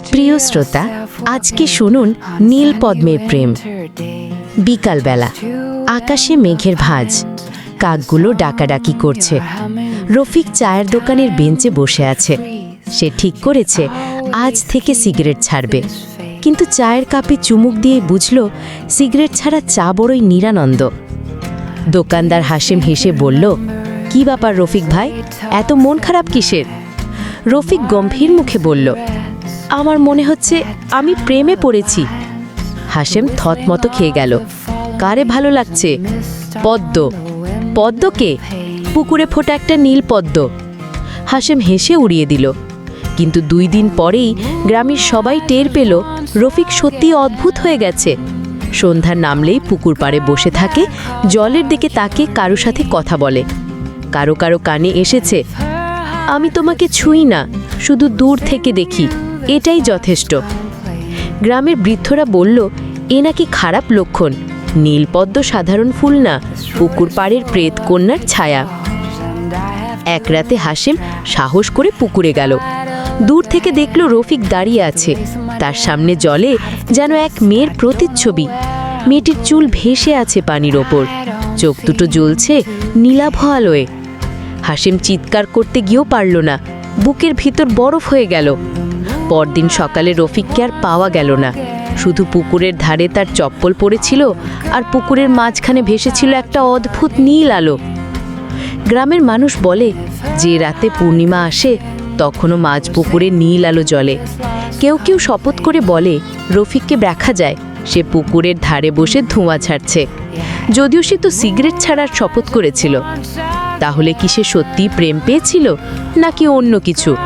প্রিয় শ্রোতা, আজকে শুনুন নীল পদ্মের প্রেম। বিকালবেলা, আকাশে মেঘের ভাঁজ। কাকগুলো ডাকাডাকি করছে। রফিক চায়ের দোকানের বেঞ্চে বসে আছে। সে ঠিক করেছে, আজ থেকে সিগারেট ছাড়বে। কিন্তু চায়ের কাপে চুমুক দিয়ে বুঝল, সিগারেট ছাড়া চা বড়ই নিরানন্দ। দোকানদার হাসিম হেসে বলল, কি ব্যাপার রফিক ভাই? এত মন খারাপ কিসের? রফিক গম্ভীর মুখে বলল আমার মনে হচ্ছে আমি প্রেমে পড়েছি। হাসেম থতমত খেয়ে গেল। কারে ভালো লাগছে? পদ্ম। পদ্মকে পুকুরে ফোটা একটা নীল পদ্ম। হাসেম হেসে উড়িয়ে দিল। কিন্তু দুই দিন পরেই গ্রামের সবাই টের পেল, রফিক সত্যি অদ্ভুত হয়ে গেছে। সন্ধ্যা নামলেই পুকুর পাড়ে বসে থাকে, জলের দিকে তাকে কারও সাথে কথা বলে। কারও কারও কানে এসেছে, আমি তোমাকে ছুঁই না, শুধু দূর থেকে দেখি। এটাই যথেষ্ট। গ্রামের বৃদ্ধরা বলল, এ নাকি খারাপ লক্ষণ। নীলপদ্ম সাধারণ ফুল না, পুকুর পাড়ের প্রেত কন্যার ছায়া। এক রাতে হাসেম সাহস করে পুকুরে গেল। দূর থেকে দেখল রফিক দাঁড়িয়ে আছে। তার সামনে জলে যেন এক মেয়ের প্রতিচ্ছবি। মেয়েটির চুল ভেসে আছে পানির ওপর। চোখ দুটো জ্বলছে নীলাভ আলোয়। হাসিম চিৎকার করতে গিয়েও পারল না। বুকের ভিতর বরফ হয়ে গেল। পরদিন সকালে রফিককে আর পাওয়া গেল না। শুধু পুকুরের ধারে তার চপ্পল পড়েছিল আর পুকুরের মাঝখানে ভেসেছিল একটা অদ্ভুত নীল আলো। গ্রামের মানুষ বলে, যে রাতে পূর্ণিমা আসে, তখনও মাঝ পুকুরে নীল আলো জলে কেউ কেউ শপথ করে বলে, রফিককে দেখা যায়, সে পুকুরের ধারে বসে ধোঁয়া ছাড়ছে। যদিও সে তো সিগারেট ছাড়ার শপথ করেছিল। তাহলে কি সে সত্যিই প্রেম পেয়েছিল, নাকি অন্য কিছু?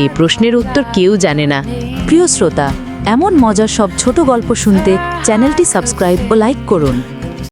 এই প্রশ্নের উত্তর কেউ জানে না। প্রিয় শ্রোতা, এমন মজার সব ছোট গল্প শুনতে চ্যানেলটি সাবস্ক্রাইব ও লাইক করুন।